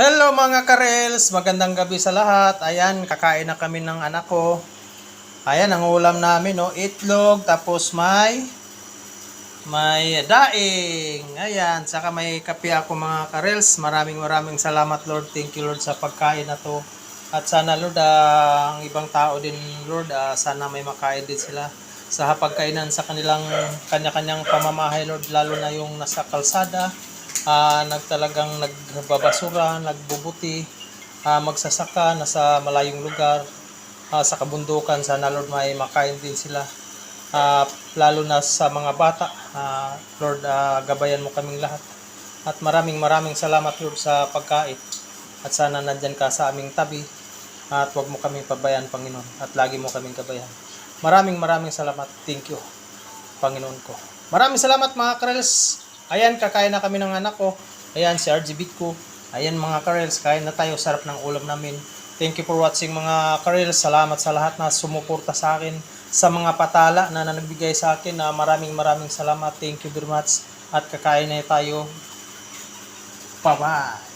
Hello mga karels, magandang gabi sa lahat. Ayan, kakain na kami ng anak ko. Ayan, ang ulam namin, no, itlog, tapos may may daing. Ayan, saka may kape ako mga karels. Maraming maraming salamat Lord. Thank you Lord sa pagkain na to. At sana Lord, ah, ang ibang tao din Lord, ah, sana may makain din sila sa hapagkainan sa kanilang kanya-kanyang pamamahay Lord, lalo na yung nasa kalsada, ah, nagtalagang nagbabasura, nagbubuti, ah, magsasaka, nasa malayong lugar, ah, sa kabundukan, sana Lord may makain din sila. Ah, lalo na sa mga bata, ah, Lord, ah, gabayan mo kaming lahat. At maraming maraming salamat Lord sa pagkain. At sana nandyan ka sa aming tabi. At huwag mo kaming pabayaan, Panginoon. At lagi mo kaming kabayan. Maraming maraming salamat. Thank you, Panginoon ko. Maraming salamat mga karels. Ayan, kakain na kami ng anak ko. Ayan, si RG Beat ko. Ayan mga karels, kain na tayo. Sarap ng ulam namin. Thank you for watching mga karels. Salamat sa lahat na sumuporta sa akin. Sa mga patala na nagbigay sa akin. Na maraming maraming salamat. Thank you very much. At kakain na tayo. Bye-bye.